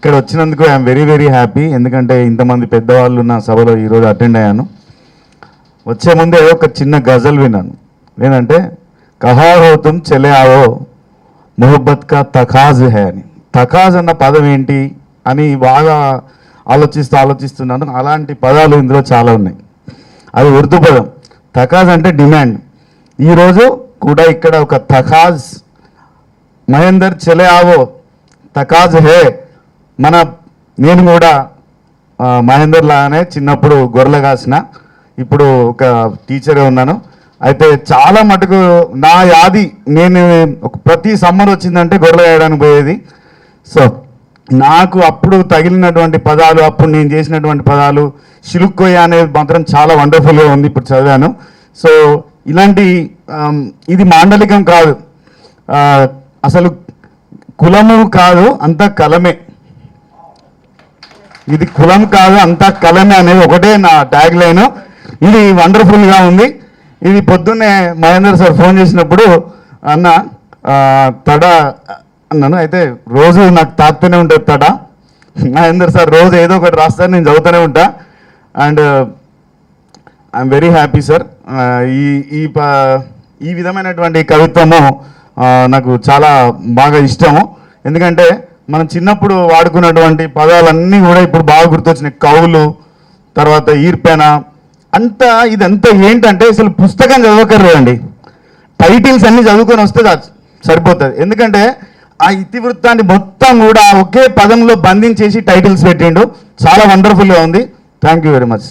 ఇక్కడ వచ్చినందుకు I'm very very happy ఎందుకంటే ఇంతమంది పెద్దవాళ్ళు నా సభలో ఈరోజు అటెండ్ అయ్యాను. వచ్చే ముందే ఒక చిన్న గజల్ విన్నాను. ఏంటంటే కహా హో చెలే ఆవో? మొహబ్బత్ కా తఖాజ్ హే అని. తఖాజ్ అన్న పదం ఏంటి అని బాగా ఆలోచిస్తూ ఆలోచిస్తున్నాను. అలాంటి పదాలు ఇందులో చాలా ఉన్నాయి. అది ఉర్దూ పదం. తఖాజ్ అంటే డిమాండ్. ఈరోజు కూడా ఇక్కడ ఒక తఖాజ్. మహేందర్ చెలే ఆవో? తకాజ్ హే. మన నేను కూడా మహేందర్ లాగానే చిన్నప్పుడు గొర్రెలు కాసిన ఇప్పుడు ఒక టీచర్గా ఉన్నాను. అయితే చాలా మటుకు నా యాది నేను ఒక ప్రతి సమ్మర్ వచ్చిందంటే గొర్రెలు వేయడానికి పోయేది. సో నాకు అప్పుడు తగిలినటువంటి పదాలు అప్పుడు నేను చేసినటువంటి పదాలు సిలుక్కోయ అనేది మాత్రం చాలా వండర్ఫుల్గా ఉంది ఇప్పుడు చదివాను. సో ఇలాంటి ఇది మాండలికం కాదు. అసలు కులము కాదు అంత కలమే. ఇది కులం కాదు అంతా కలమే అనేది ఒకటే నా ట్యాగ్ లైన్ ఇది వండర్ఫుల్గా ఉంది. ఇది పొద్దున్నే మహేందర్ సార్ ఫోన్ చేసినప్పుడు అన్న తడ అన్నాను. అయితే రోజు నాకు తాకుతూనే ఉంటుంది తడ. మహేందర్ సార్ రోజు ఏదో ఒకటి రాస్తారు నేను చదువుతూనే ఉంటా. And I'm very happy sir ఈ ఈ ప- ఈ విధమైనటువంటి కవిత్వము నాకు చాలా బాగా ఇష్టము. ఎందుకంటే మనం చిన్నప్పుడు వాడుకున్నటువంటి పదాలన్నీ కూడా ఇప్పుడు బాగా గుర్తొచ్చినాయి. కవులు తర్వాత ఈర్పెన. అంతా ఇదంతా ఏంటంటే అసలు పుస్తకం చదవకర్లేదండి టైటిల్స్ అన్నీ చదువుకొని వస్తే సరిపోతుంది. ఎందుకంటే ఆ ఇతివృత్తాన్ని మొత్తం కూడా ఒకే పదంలో బంధించేసి టైటిల్స్ పెట్టిండు. చాలా వండర్ఫుల్గా ఉంది. Thank you very much